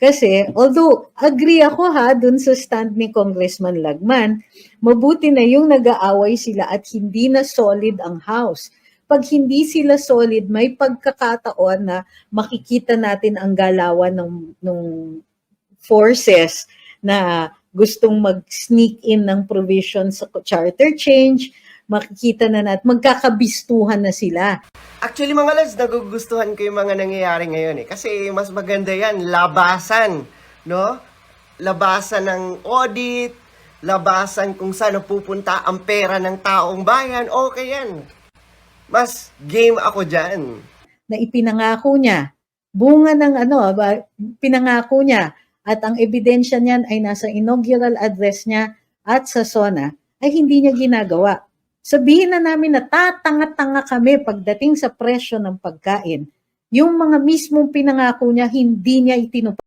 Kasi, although agree ako ha dun sa stand ni Congressman Lagman, mabuti na yung nag-aaway sila at hindi na solid ang House. Pag hindi sila solid, may pagkakataon na makikita natin ang galawan ng, ng forces na gustong mag-sneak in ng provisions sa charter change, makikita na natin, magkakabistuhan na sila. Actually mga lads, nagugustuhan ko yung mga nangyayari ngayon eh. Kasi mas maganda yan, labasan, no? Labasan ng audit, labasan kung saan pupunta ang pera ng taong bayan, okay yan. Mas game ako dyan. na ipinangako niya. Bunga ng ano, pinangako niya at ang ebidensya niyan ay nasa inaugural address niya at sa SONA ay hindi niya ginagawa. Sabihin na namin na tatanga-tanga kami pagdating sa presyo ng pagkain. Yung mga mismong pinangako niya, hindi niya itinupad.